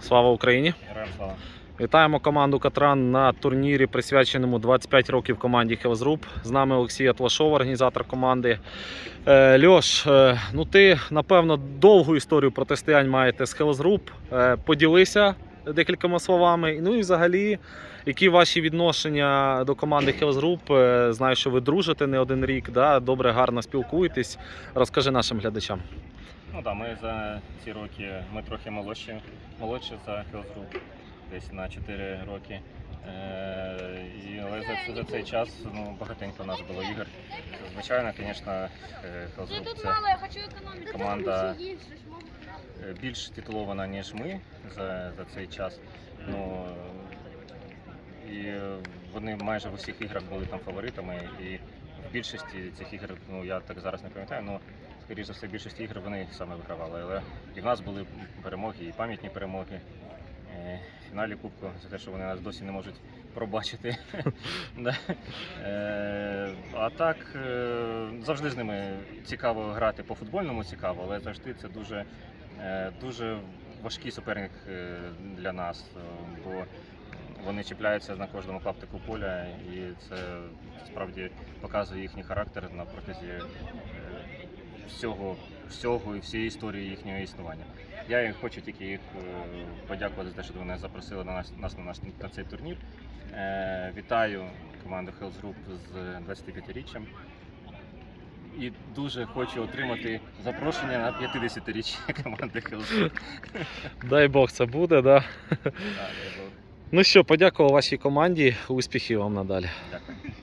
Слава Україні! Героям слава. Вітаємо команду Катран на турнірі, присвяченому 25 років команді Hell's З нами Олексій Атлашов, організатор команди. Е, Льош, е, ну ти напевно довгу історію протистоянь маєте з Group. Е, Поділися декількома словами. Ну і взагалі, які ваші відношення до команди? Е, Знаю, що ви дружите не один рік, да? добре, гарно спілкуєтесь. Розкажи нашим глядачам. Ну так, ми за ці роки, ми трохи молодші, молодші за Hills десь на 4 роки. Е, і, але за, за цей час ну, багатенько у нас було ігор. Звичайно, звісно, тут це команда е, більш титулована, ніж ми за, за цей час. Ну, і е, вони майже в усіх іграх були там фаворитами. І більшості цих ігор, ну я так зараз не пам'ятаю, але скоріш за все, більшості ігор вони саме вигравали. Але і в нас були перемоги, і пам'ятні перемоги. В фіналі Кубку за те, що вони нас досі не можуть пробачити. Е, А так е, завжди з ними цікаво грати по футбольному цікаво, але завжди це дуже, е, дуже важкий суперник для нас, бо вони чіпляються на кожному клаптику поля, і це справді показує їхній характер на протязі е, всього, всього і всієї історії їхнього існування. Я хочу тільки їх е, подякувати за те, що вони запросили на нас, нас на, наш, на цей турнір. Е, Вітаю команду Hells Group з 25-річчям. І дуже хочу отримати запрошення на 50-річчя команди Hells Group. Дай Бог, це буде, да? Так, я був- Ну що, подякував вашій команді. Успіхів вам надалі. Дякую.